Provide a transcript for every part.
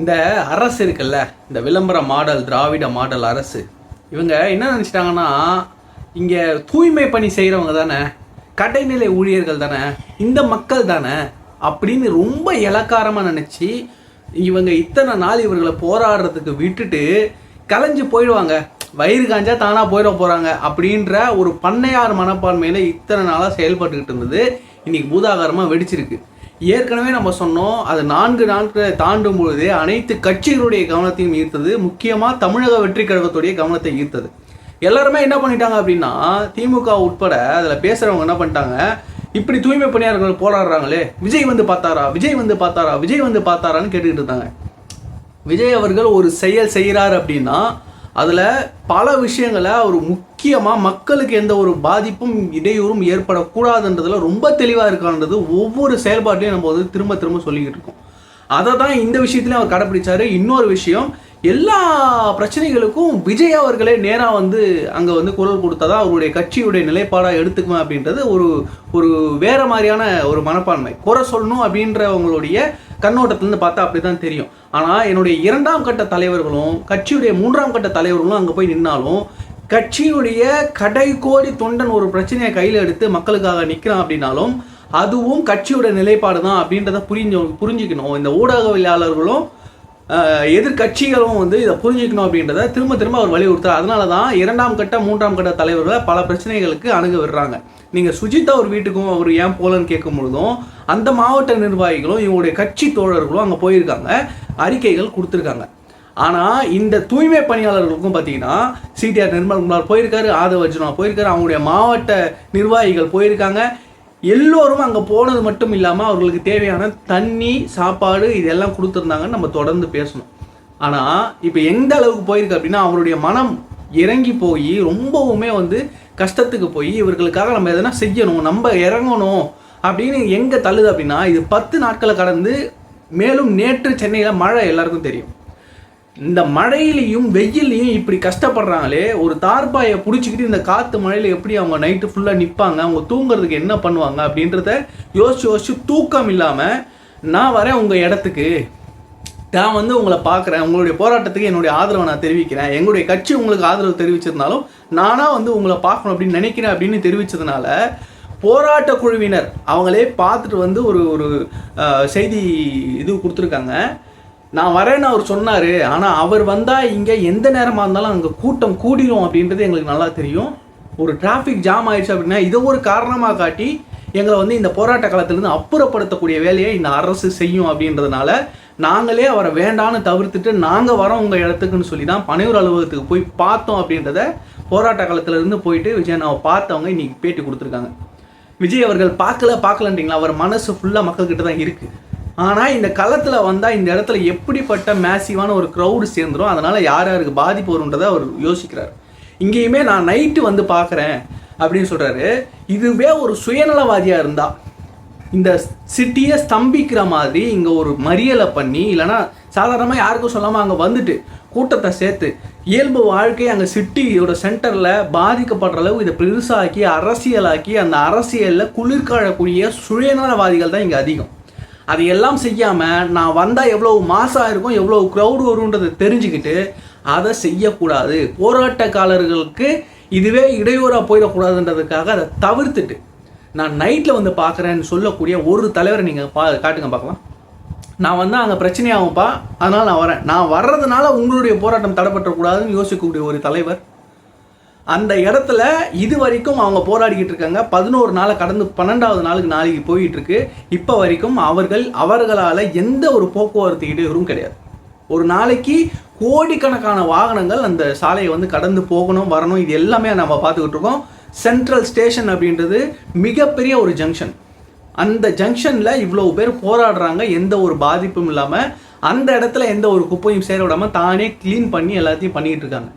இந்த அரசு இருக்குல்ல இந்த விளம்பர மாடல் திராவிட மாடல் அரசு இவங்க என்ன நினச்சிட்டாங்கன்னா இங்கே தூய்மை பணி செய்கிறவங்க தானே கடைநிலை ஊழியர்கள் தானே இந்த மக்கள் தானே அப்படின்னு ரொம்ப இலக்காரமாக நினச்சி இவங்க இத்தனை நாள் இவர்களை போராடுறதுக்கு விட்டுட்டு கலைஞ்சு போயிடுவாங்க. வயிறு காஞ்சா தானாக போயிட போகிறாங்க அப்படின்ற ஒரு பண்ணையார் மனப்பான்மையில் இத்தனை நாளாக செயல்பட்டுக்கிட்டு இருந்தது. இன்றைக்கி பூதாகாரமாக வெடிச்சிருக்கு. ஏற்கனவே நம்ம சொன்னோம் அது நான்கு நாட்களை தாண்டும் பொழுது அனைத்து கட்சிகளுடைய கவனத்தையும் ஈர்த்தது முக்கியமாக தமிழக வெற்றி கழகத்துடைய கவனத்தை ஈர்த்தது. எல்லாருமே என்ன பண்ணிட்டாங்க அப்படின்னா திமுக உட்பட அதில் பேசுகிறவங்க என்ன பண்ணிட்டாங்க இப்படி தூய்மை பணியாளர்கள் போராடுறாங்களே விஜய் வந்து பார்த்தாரா விஜய் வந்து பார்த்தாரா விஜய் வந்து பார்த்தாரான்னு கேட்டுக்கிட்டு இருந்தாங்க. விஜய் அவர்கள் ஒரு செயல் செய்கிறார் அப்படின்னா அதில் பல விஷயங்களை அவர் முக்கியமாக மக்களுக்கு எந்த ஒரு பாதிப்பும் இடையூறும் ஏற்படக்கூடாதுன்றதுல ரொம்ப தெளிவாக இருக்கான்றது ஒவ்வொரு செயல்பாட்டையும் நம்ம வந்து திரும்ப திரும்ப சொல்லிக்கிட்டு இருக்கோம். அதை தான் இந்த விஷயத்துலையும் அவர் கடைப்பிடிச்சார். இன்னொரு விஷயம் எல்லா பிரச்சனைகளுக்கும் விஜய் அவர்களே நேராக வந்து அங்கே வந்து குரல் கொடுத்ததா அவருடைய கட்சியுடைய நிலைப்பாடாக எடுத்துக்குவேன் அப்படின்றது ஒரு ஒரு வேறு மாதிரியான ஒரு மனப்பான்மை. குறை சொல்லணும் அப்படின்றவங்களுடைய கண்ணோட்டத்திலேருந்து பார்த்தா அப்படி தான் தெரியும். ஆனால் என்னுடைய இரண்டாம் கட்ட தலைவர்களும் கட்சியுடைய மூன்றாம் கட்ட தலைவர்களும் அங்கே போய் நின்னாலும் கட்சியுடைய கடை கோடி தொண்டன் ஒரு பிரச்சனையை கையில் எடுத்து மக்களுக்காக நிற்கிறான் அப்படின்னாலும் அதுவும் கட்சியோட நிலைப்பாடு தான் அப்படின்றத புரிஞ்சு புரிஞ்சுக்கணும். இந்த ஊடகவியலாளர்களும் எதிர்கட்சிகளும் எதிர்க்கட்சிகளும் வந்து இதை புரிஞ்சுக்கணும் அப்படின்றத திரும்ப திரும்ப அவர் வலியுறுத்துறார். அதனால தான் இரண்டாம் கட்ட மூன்றாம் கட்ட தலைவர்களை பல பிரச்சனைகளுக்கு அணுக விடுறாங்க. நீங்கள் சுஜிதா ஒரு வீட்டுக்கும் அவர் ஏன் போலன்னு கேட்கும் பொழுதும் அந்த மாவட்ட நிர்வாகிகளும் இவங்களுடைய கட்சி தோழர்களும் அங்கே போயிருக்காங்க. அறிக்கைகள் கொடுத்துருக்காங்க. ஆனால் இந்த தூய்மை பணியாளர்களுக்கும் பார்த்தீங்கன்னா சிடிஆர் நிர்மல்குமார் போயிருக்காரு ஆதவ அர்ஜுனா போயிருக்காரு அவங்களுடைய மாவட்ட நிர்வாகிகள் போயிருக்காங்க. எல்லோரும் அங்கே போனது மட்டும் இல்லாமல் அவர்களுக்கு தேவையான தண்ணி சாப்பாடு இதெல்லாம் கொடுத்துருந்தாங்கன்னு நம்ம தொடர்ந்து பேசணும். ஆனால் இப்போ எந்த அளவுக்கு போயிருக்கு அப்படின்னா அவருடைய மனம் இறங்கி போய் ரொம்பவுமே வந்து கஷ்டத்துக்கு போய் இவர்களுக்காக நம்ம எதனா செய்யணும் நம்ம இறங்கணும் அப்படின்னு எங்கே தள்ளுது அப்படின்னா இது பத்து நாட்களை கடந்து மேலும் நேற்று சென்னையில் மழை எல்லாருக்கும் தெரியும். இந்த மழையிலையும் வெயிலையும் இப்படி கஷ்டப்படுறாங்களே ஒரு தார்பாயை பிடிச்சிக்கிட்டு இந்த காற்று மழையில் எப்படி அவங்க நைட்டு ஃபுல்லாக நிற்பாங்க அவங்க தூங்குறதுக்கு என்ன பண்ணுவாங்க அப்படின்றத யோசிச்சு யோசிச்சு தூக்கம் இல்லாமல் நான் வரேன் உங்கள் இடத்துக்கு. நான் வந்து உங்களை பார்க்குறேன். உங்களுடைய போராட்டத்துக்கு என்னுடைய ஆதரவை நான் தெரிவிக்கிறேன். எங்களுடைய கட்சி உங்களுக்கு ஆதரவு தெரிவிச்சிருந்தாலும் நானாக வந்து உங்களை பார்க்கணும் அப்படின்னு நினைக்கிறேன் அப்படின்னு தெரிவித்ததுனால போராட்ட குழுவினர் அவங்களே பார்த்துட்டு வந்து ஒரு ஒரு செய்தி இது கொடுத்துருக்காங்க. நான் வரேன்னு அவர் சொன்னார் ஆனால் அவர் வந்தால் இங்கே எந்த நேரமாக இருந்தாலும் அங்கே கூட்டம் கூடிரும் அப்படின்றது எங்களுக்கு நல்லா தெரியும். ஒரு டிராஃபிக் ஜாம் ஆயிடுச்சு அப்படின்னா இதை ஒரு காரணமாக காட்டி எங்களை வந்து இந்த போராட்ட காலத்திலேருந்து அப்புறப்படுத்தக்கூடிய வேலையை இந்த அரசு செய்யும் அப்படின்றதுனால நாங்களே அவரை வேண்டான்னு தவிர்த்துட்டு நாங்கள் வரோம் உங்கள் இடத்துக்குன்னு சொல்லி தான் பனையூர் அலுவலகத்துக்கு போய் பார்த்தோம் அப்படின்றத போராட்ட காலத்திலேருந்து போயிட்டு விஜயனாவை பார்த்தவங்க இன்னைக்கு பேட்டி கொடுத்துருக்காங்க. விஜய் அவர்கள் பார்க்கல பார்க்கலன்றீங்களா? அவர் மனசு ஃபுல்லாக மக்கள்கிட்ட தான் இருக்குது ஆனால் இந்த களத்தில் வந்தால் இந்த இடத்துல எப்படிப்பட்ட மேசிவான ஒரு க்ரௌடு சேர்ந்துடும் அதனால் யார் யாருக்கு பாதிப்பு வரும்ன்றதை அவர் யோசிக்கிறார். இங்கேயுமே நான் நைட்டு வந்து பார்க்குறேன் அப்படின்னு சொல்கிறாரு இதுவே ஒரு சுயநலவாதியாக இருந்தா இந்த சிட்டியை ஸ்தம்பிக்கிற மாதிரி இங்கே ஒரு மறியலை பண்ணி இல்லைன்னா சாதாரணமாக யாருக்கும் சொல்லாமல் அங்கே வந்துட்டு கூட்டத்தை சேர்த்து இயல்பு வாழ்க்கை அங்கே சிட்டியோட சென்டரில் பாதிக்கப்படுற அளவு இதை பெருசாக்கி அரசியலாக்கி அந்த அரசியலில் குளிர்காழக்கூடிய சுயநலவாதிகள் தான் இங்கே அதிகம். அது எல்லாம் செய்யாமல் நான் வந்தால் எவ்வளோ மாசாக இருக்கும் எவ்வளோ க்ரௌடு வரும்ன்றதை தெரிஞ்சுக்கிட்டு அதை செய்யக்கூடாது. போராட்டக்காரர்களுக்கு இதுவே இடையூறாக போயிடக்கூடாதுன்றதுக்காக அதை தவிர்த்துட்டு நான் நைட்டில் வந்து பார்க்குறேன்னு சொல்லக்கூடிய ஒரு தலைவரை நீங்கள் பா காட்டுங்க பார்க்கலாம். நான் வந்து அங்கே பிரச்சனையாகும்ப்பா. அதனால் நான் வரேன். நான் வர்றதுனால உங்களுடைய போராட்டம் தடைப்பற்றக்கூடாதுன்னு யோசிக்கக்கூடிய ஒரு தலைவர் அந்த இடத்துல இது வரைக்கும் அவங்க போராடிக்கிட்டு இருக்காங்க பதினோரு நாளை கடந்து பன்னெண்டாவது நாளுக்கு நாளைக்கு போயிட்டு இருக்கு இப்போ வரைக்கும் அவர்கள் அவர்களால் எந்த ஒரு போக்குவரத்து இடையூறும் கிடையாது. ஒரு நாளைக்கு கோடிக்கணக்கான வாகனங்கள் அந்த சாலையை வந்து கடந்து போகணும் வரணும் இது எல்லாமே நம்ம பார்த்துக்கிட்டு இருக்கோம் சென்ட்ரல் ஸ்டேஷன் அப்படின்றது மிகப்பெரிய ஒரு ஜங்ஷன் அந்த ஜங்ஷனில் இவ்வளோ பேர் போராடுறாங்க எந்த ஒரு பாதிப்பும் இல்லாமல் அந்த இடத்துல எந்த ஒரு குப்பையும் சேர விடாமல் தானே க்ளீன் பண்ணி எல்லாத்தையும் பண்ணிக்கிட்டு இருக்காங்க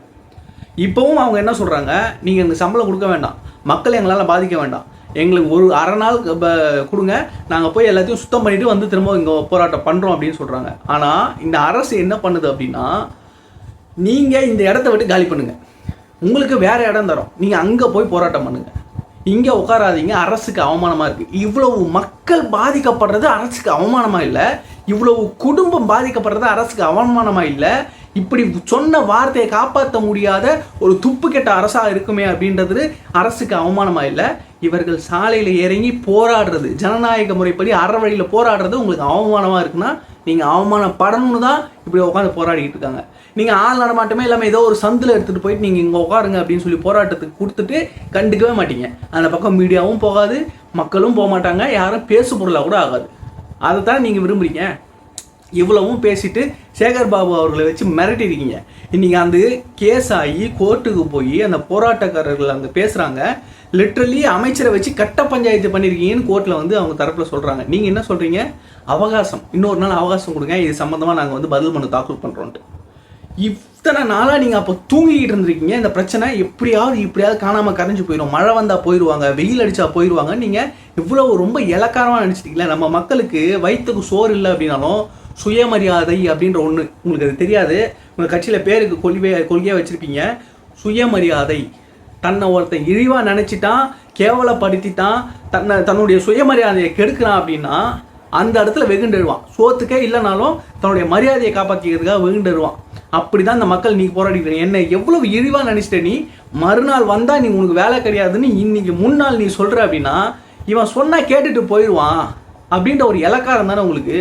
இப்போவும் அவங்க என்ன சொல்கிறாங்க நீங்கள் எங்களுக்கு சம்பளம் கொடுக்க வேண்டாம். மக்கள் எங்களால் பாதிக்க வேண்டாம். எங்களுக்கு ஒரு அரை நாள் கொடுங்க. நாங்கள் போய் எல்லாத்தையும் சுத்தம் பண்ணிட்டு வந்து திரும்ப இங்கே போராட்டம் பண்ணுறோம் அப்படின்னு சொல்கிறாங்க ஆனால் இந்த அரசு என்ன பண்ணுது அப்படின்னா நீங்கள் இந்த இடத்த விட்டு காலி பண்ணுங்கள் உங்களுக்கு வேறு இடம் தரோம். நீங்கள் அங்கே போய் போராட்டம் பண்ணுங்கள் இங்கே உட்காராதீங்க. அரசுக்கு அவமானமாக இருக்குது இவ்வளவு மக்கள் பாதிக்கப்படுறது அரசுக்கு அவமானமாக இல்லை. இவ்வளவு குடும்பம் பாதிக்கப்படுறது அரசுக்கு அவமானமாக இல்லை. இப்படி சொன்ன வார்த்தையை காப்பாற்ற முடியாத ஒரு துப்பு கெட்ட அரசாக இருக்குமே அப்படின்றது அரசுக்கு அவமானமா இல்லை. இவர்கள் சாலையில் இறங்கி போராடுறது ஜனநாயக முறைப்படி அற வழியில் போராடுறது உங்களுக்கு அவமானமாக இருக்குன்னா நீங்கள் அவமானப்படணும்னு தான் இப்படி உட்காந்து போராடிக்கிட்டு இருக்காங்க. நீங்கள் ஆள் நடமாட்டமே இல்லாமல் ஏதோ ஒரு சந்தில் எடுத்துகிட்டு போயிட்டு நீங்கள் இங்கே உட்காருங்க அப்படின்னு சொல்லி போராட்டத்துக்கு கொடுத்துட்டு கண்டுக்கவே மாட்டீங்க. அந்த பக்கம் மீடியாவும் போகாது மக்களும் போக மாட்டாங்க யாரும் பேசு பொருளாக கூட ஆகாது. அதை தான் நீங்கள் விரும்புகிறீங்க இவ்வளவும் பேசிட்டு சேகர் பாபு அவர்களை வச்சு மிரட்டிருக்கீங்க. இன்றைக்கி அந்த கேஸ் ஆகி கோர்ட்டுக்கு போய் அந்த போராட்டக்காரர்கள் அங்கே பேசுகிறாங்க லிட்ரலி அமைச்சரை வச்சு கட்ட பஞ்சாயத்து பண்ணியிருக்கீங்கன்னு கோர்ட்டில் வந்து அவங்க தரப்பில் சொல்கிறாங்க நீங்கள் என்ன சொல்கிறீங்க அவகாசம். இன்னொரு நாள் அவகாசம் கொடுங்க. இது சம்மந்தமாக நாங்கள் வந்து பதில் மனு தாக்கல் பண்ணுறோன்ட்டு இத்தனை நாளாக நீங்கள் அப்போ தூங்கிக்கிட்டு இருந்திருக்கீங்க. இந்த பிரச்சனை எப்படியாவது இப்படியாவது காணாமல் கரைஞ்சு போயிடும். மழை வந்தால் போயிடுவாங்க வெயில் அடித்தா போயிடுவாங்க நீங்கள் இவ்வளோ ரொம்ப இலக்காரமாக நினச்சிட்டீங்களே. நம்ம மக்களுக்கு வயிற்றுக்கு சோறு இல்லை அப்படின்னாலும் சுயமரியாதை அப்படின்ற ஒன்று உங்களுக்கு அது தெரியாது. உங்கள் கட்சியில் பேருக்கு கொள்கை கொள்கையாக வச்சுருப்பீங்க சுயமரியாதை. தன்னை ஒருத்தன் இழிவாக நினச்சிட்டான் கேவலப்படுத்திட்டான் தன்னை தன்னுடைய சுயமரியாதையை கெடுக்கிறான் அப்படின்னா அந்த இடத்துல வெகுண்டெழுவான். சோத்துக்கே இல்லைனாலும் தன்னுடைய மரியாதையை காப்பாற்றிக்கிறதுக்காக வெகுண்டெழுவான். அப்படி தான் இந்த மக்கள் நீ போராடிக்கிறீங்க என்ன எவ்வளவு இழிவாக நினச்சிட்ட நீ? மறுநாள் வந்தால் நீ உனக்கு வேலை கிடையாதுன்னு இன்னைக்கு முன்னாள் நீ சொல்கிற அப்படின்னா இவன் சொன்னால் கேட்டுட்டு போயிடுவான் அப்படின்ற ஒரு இலக்காரம் தானே உங்களுக்கு?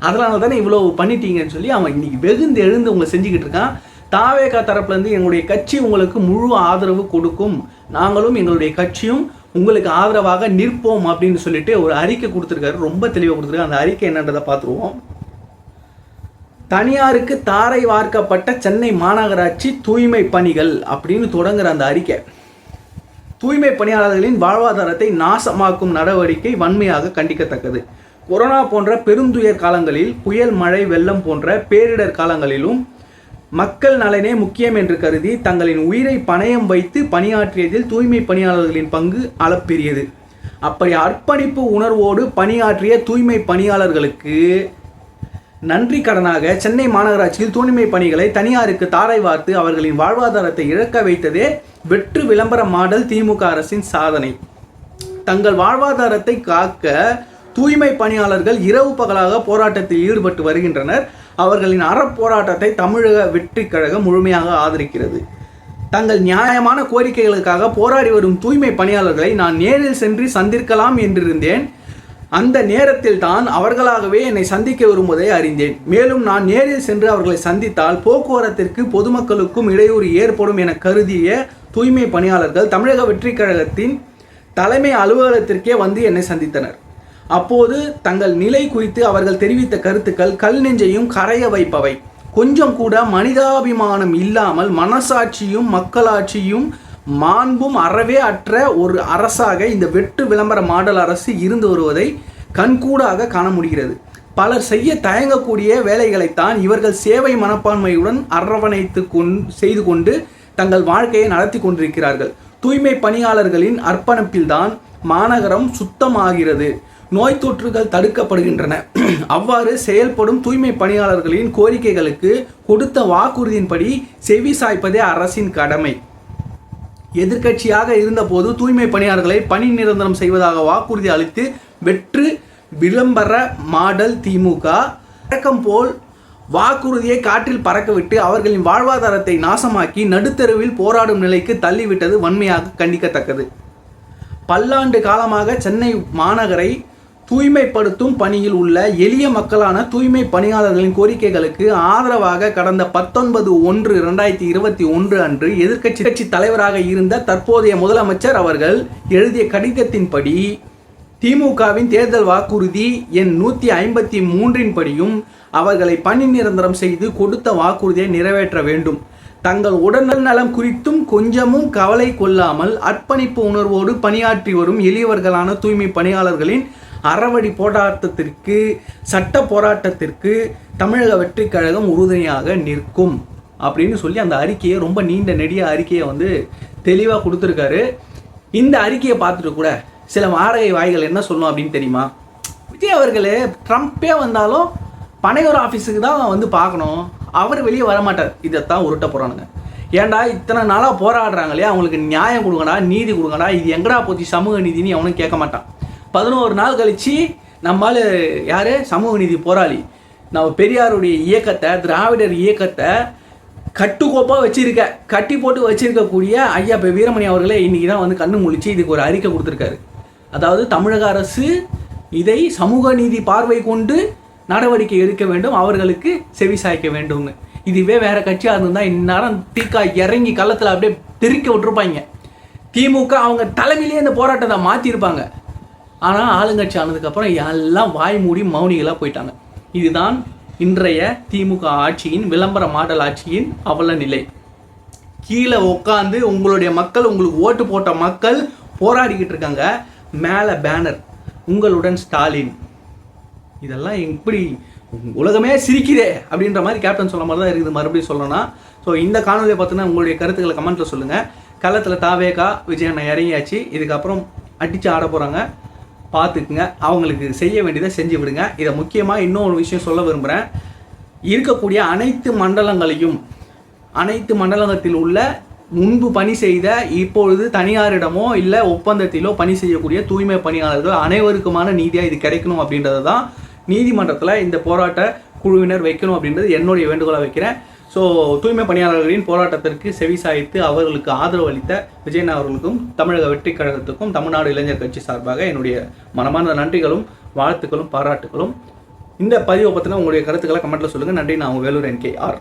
அதனால தானே இவ்வளோ பண்ணிட்டீங்கன்னு சொல்லி அவன் இன்னைக்கு வெகுந்து எழுந்து உங்களை செஞ்சுக்கிட்டு இருக்கான். தாவேகா தரப்புலேருந்து எங்களுடைய கட்சி உங்களுக்கு முழு ஆதரவு கொடுக்கும். நாங்களும் எங்களுடைய கட்சியும் உங்களுக்கு ஆதரவாக நிற்போம் அப்படின்னு சொல்லிட்டு ஒரு அறிக்கை கொடுத்துருக்காரு. ரொம்ப தெளிவாக கொடுத்துருக்காரு. அந்த அறிக்கை என்னன்றதை பார்த்துருவோம். தனியாருக்கு தாரை வார்க்கப்பட்ட சென்னை மாநகராட்சி தூய்மை பணிகள் அப்படின்னு தொடங்குற அந்த அறிக்கை. தூய்மை பணியாளர்களின் வாழ்வாதாரத்தை நாசமாக்கும் நடவடிக்கை வன்மையாக கண்டிக்கத்தக்கது. கொரோனா போன்ற பெருந்துயர் காலங்களில் புயல் மழை வெள்ளம் போன்ற பேரிடர் காலங்களிலும் மக்கள் நலனே முக்கியம் என்று கருதி தங்களின் உயிரை பணயம் வைத்து பணியாற்றியதில் தூய்மை பணியாளர்களின் பங்கு அளப்பெரியது அப்படி அர்ப்பணிப்பு உணர்வோடு பணியாற்றிய தூய்மை பணியாளர்களுக்கு நன்றி கடனாக சென்னை மாநகராட்சியில் தூய்மை பணிகளை தனியாருக்கு தாரை வார்த்து அவர்களின் வாழ்வாதாரத்தை இழக்க வைத்ததே வெற்று விளம்பர மாடல் திமுக அரசின் சாதனை. தங்கள் வாழ்வாதாரத்தை காக்க தூய்மை பணியாளர்கள் இரவு பகலாக போராட்டத்தில் ஈடுபட்டு வருகின்றனர். அவர்களின் அறப்போராட்டத்தை தமிழக வெற்றி கழகம் முழுமையாக ஆதரிக்கிறது. தங்கள் நியாயமான கோரிக்கைகளுக்காக போராடி வரும் தூய்மை பணியாளர்களை நான் நேரில் சென்று சந்திக்கலாம் என்றிருந்தேன். அந்த நேரத்தில் தான் அவர்களாகவே என்னை சந்திக்க விரும்புவதை அறிந்தேன். மேலும் நான் நேரில் சென்று அவர்களை சந்தித்தால் போக்குவரத்திற்கு பொதுமக்களுக்கும் இடையூறு ஏற்படும் என கருதிய தூய்மை பணியாளர்கள் தமிழக வெற்றி கழகத்தின் தலைமை அலுவலகத்திற்கே வந்து என்னை சந்தித்தனர். அப்போது தங்கள் நிலை குறித்து அவர்கள் தெரிவித்த கருத்துக்கள் கல் நெஞ்சையும் கரைய வைப்பவை. கொஞ்சம் கூட மனிதாபிமானம் இல்லாமல் மனசாட்சியும் மக்களாட்சியும் மாண்பும் அறவே அற்ற ஒரு அரசாக இந்த வெட்டு விளம்பர மாடல் அரசு இருந்து வருவதை கண்கூடாக காண முடிகிறது. பலர் செய்ய தயங்கக்கூடிய வேலைகளைத்தான் இவர்கள் சேவை மனப்பான்மையுடன் அரவணைத்து கொண் செய்து கொண்டு தங்கள் வாழ்க்கையை நடத்தி கொண்டிருக்கிறார்கள். தூய்மை பணியாளர்களின் அர்ப்பணிப்பில்தான் மாநகரம் சுத்தமாகிறது. நோய் தொற்றுகள் தடுக்கப்படுகின்றன. அவ்வாறு செயல்படும் தூய்மை பணியாளர்களின் கோரிக்கைகளுக்கு கொடுத்த வாக்குறுதியின்படி செவி சாய்ப்பதே அரசின் கடமை. எதிர்க்கட்சியாக இருந்தபோது தூய்மை பணியாளர்களை பணி நிரந்தரம் செய்வதாக வாக்குறுதி அளித்து வெற்று விளம்பர மாடல் திமுக. வழக்கம் போல் வாக்குறுதியை காற்றில் பறக்கவிட்டு அவர்களின் வாழ்வாதாரத்தை நாசமாக்கி நடுத்தெருவில் போராடும் நிலைக்கு தள்ளிவிட்டது வன்மையாக கண்டிக்கத்தக்கது. பல்லாண்டு காலமாக சென்னை மாநகரை தூய்மைப்படுத்தும் பணியில் உள்ள எளிய மக்களான தூய்மை பணியாளர்களின் கோரிக்கைகளுக்கு ஆதரவாக கடந்த பத்தொன்பது ஒன்று இரண்டாயிரத்தி இருபத்தி ஒன்று அன்று எதிர்க்கட்சி கட்சி தலைவராக இருந்த தற்போதைய முதலமைச்சர் அவர்கள் எழுதிய கடிதத்தின்படி திமுகவின் தேர்தல் வாக்குறுதி எண் நூற்றி ஐம்பத்தி மூன்றின் படியும் அவர்களை பணி நிரந்தரம் செய்து கொடுத்த வாக்குறுதியை நிறைவேற்ற வேண்டும். தங்கள் உடல் நலம் குறித்தும் கொஞ்சமும் கவலை கொள்ளாமல் அர்ப்பணிப்பு உணர்வோடு பணியாற்றி வரும் எளியவர்களான தூய்மை பணியாளர்களின் அறவழி போராட்டத்திற்கு சட்ட போராட்டத்திற்கு தமிழக வெற்றி கழகம் உறுதுணையாக நிற்கும் அப்படின்னு சொல்லி அந்த அறிக்கையை ரொம்ப நீண்ட நெடிய அறிக்கையை வந்து தெளிவாக கொடுத்துருக்காரு. இந்த அறிக்கையை பார்த்துட்டு கூட சில வாடகை வாய்கள் என்ன சொல்லணும் அப்படின்னு தெரியுமா? விஜய் அவர்களே ட்ரம்ப்பே வந்தாலும் பனையூர் ஆஃபீஸுக்கு தான் வந்து பார்க்கணும். அவர் வெளியே வரமாட்டார். இதைத்தான் உருட்ட போகிறானுங்க ஏன்டா இத்தனை நாளாக போராடுறாங்களே அவங்களுக்கு நியாயம் கொடுங்கடா நீதி கொடுங்கடா. இது எங்கடா போச்சு? சமூக நீதினு அவனும் கேட்க மாட்டான். பதினோரு நாள் கழிச்சு நம்மால் யார்? சமூக நீதி போராளி. நம்ம பெரியாருடைய இயக்கத்தை திராவிடர் இயக்கத்தை கட்டுக்கோப்பாக வச்சிருக்க கட்டி போட்டு வச்சிருக்கக்கூடிய ஐயா இப்போ வீரமணி அவர்களே இன்றைக்கி தான் வந்து கண்ணு முழிச்சு இதுக்கு ஒரு அறிக்கை கொடுத்துருக்காரு. அதாவது தமிழக அரசு இதை சமூக நீதி பார்வை கொண்டு நடவடிக்கை எடுக்க வேண்டும் அவர்களுக்கு செவி சாய்க்க வேண்டும்னு. இதுவே வேறு கட்சியாக இருந்தால் இந்நேரம் தீக்கா இறங்கி களத்தில் அப்படியே தெறிக்க விட்டுருப்பாங்க. திமுக அவங்க தலைமையிலேயே இந்த போராட்டத்தை மாற்றிருப்பாங்க ஆனால் ஆளுங்கட்சி ஆனதுக்கப்புறம் எல்லாம் வாய் மூடி மௌனிகளாக போயிட்டாங்க. இதுதான் இன்றைய திமுக ஆட்சியின் விளம்பர மாடல் ஆட்சியின் அவல நிலை. கீழே உட்காந்து உங்களுடைய மக்கள் உங்களுக்கு ஓட்டு போட்ட மக்கள் போராடிக்கிட்டு இருக்காங்க. மேலே பேனர் உங்களுடன் ஸ்டாலின். இதெல்லாம் எப்படி உலகமே சிரிக்கிறே அப்படின்ற மாதிரி கேப்டன் சொன்ன மாதிரி தான் இருக்குது. மறுபடியும் சொல்லணும்னா ஸோ இந்த காணொலியை பார்த்தீங்கன்னா உங்களுடைய கருத்துக்களை கமெண்ட்டில் சொல்லுங்கள் களத்தில் தாவேகா விஜய் அண்ணன் இறங்கியாச்சு. இதுக்கப்புறம் அடித்து ஆட போகிறாங்க பார்த்துக்குங்க. அவங்களுக்கு செய்ய வேண்டியதை செஞ்சு விடுங்க. இதை முக்கியமாக இன்னொரு விஷயம் சொல்ல விரும்புகிறேன் இருக்கக்கூடிய அனைத்து மண்டலங்களையும் அனைத்து மண்டலத்தில் உள்ள முன்பு பணி செய்த இப்பொழுது தனியாரிடமோ இல்லை ஒப்பந்தத்திலோ பணி செய்யக்கூடிய தூய்மை பணியாளர்கள் அனைவருக்குமான நீதியாக இது கிடைக்கணும் அப்படின்றது தான் நீதிமன்றத்தில் இந்த போராட்ட குழுவினர் வைக்கணும் அப்படின்றது என்னுடைய வேண்டுகோளை வைக்கிறேன். ஸோ தூய்மை பணியாளர்களின் போராட்டத்திற்கு செவிசாய்த்து அவர்களுக்கு ஆதரவு அளித்த விஜயன் அவர்களுக்கும் தமிழக வெற்றி கழகத்துக்கும் தமிழ்நாடு இளைஞர் கட்சி சார்பாக என்னுடைய மனமார்ந்த நன்றிகளும் வாழ்த்துக்களும் பாராட்டுகளும். இந்த பதிவை பற்றின உங்களுடைய கருத்துக்களை கமெண்ட்டில் சொல்லுங்கள் நன்றி. நான் உங்கள் வேலூர் என்கே ஆர்